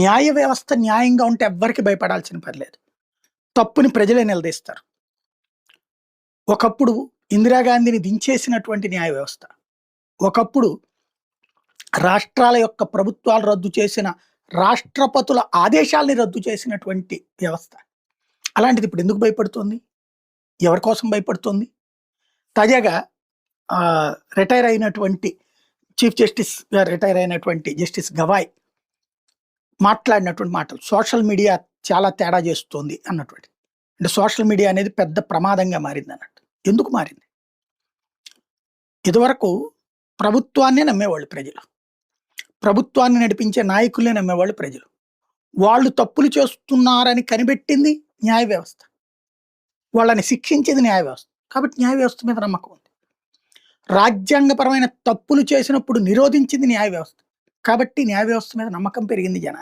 న్యాయ వ్యవస్థ న్యాయంగా ఉంటే ఎవ్వరికి భయపడాల్సిన పర్లేదు తప్పుని ప్రజలే నిలదీస్తారు. ఒకప్పుడు ఇందిరాగాంధీని దించేసినటువంటి న్యాయ వ్యవస్థ ఒకప్పుడు రాష్ట్రాల యొక్క ప్రభుత్వాలు రద్దు చేసిన రాష్ట్రపతుల ఆదేశాల్ని రద్దు చేసినటువంటి వ్యవస్థ. అలాంటిది ఇప్పుడు ఎందుకు భయపడుతుంది? ఎవరి కోసం భయపడుతుంది? తాజాగా రిటైర్ అయినటువంటి చీఫ్ జస్టిస్గా రిటైర్ అయినటువంటి జస్టిస్ గవాయ్ మాట్లాడినటువంటి మాటలు. సోషల్ మీడియా చాలా తేడా చేస్తుంది అన్నటువంటి అంటే సోషల్ మీడియా అనేది పెద్ద ప్రమాదంగా మారింది అన్నట్టు. ఎందుకు మారింది? ఇదివరకు ప్రభుత్వాన్నే నమ్మేవాళ్ళు ప్రజలు. ప్రభుత్వాన్ని నడిపించే నాయకులే నమ్మేవాళ్ళు ప్రజలు. వాళ్ళు తప్పులు చేస్తున్నారని కనిపెట్టింది న్యాయ వ్యవస్థ. వాళ్ళని శిక్షించేది న్యాయ వ్యవస్థ. కాబట్టి న్యాయ వ్యవస్థ మీద నమ్మకం ఉంది. రాజ్యాంగపరమైన తప్పులు చేసినప్పుడు నిరోధించింది న్యాయ వ్యవస్థ. కాబట్టి న్యాయ వ్యవస్థ మీద నమ్మకం పెరిగింది జనాలు.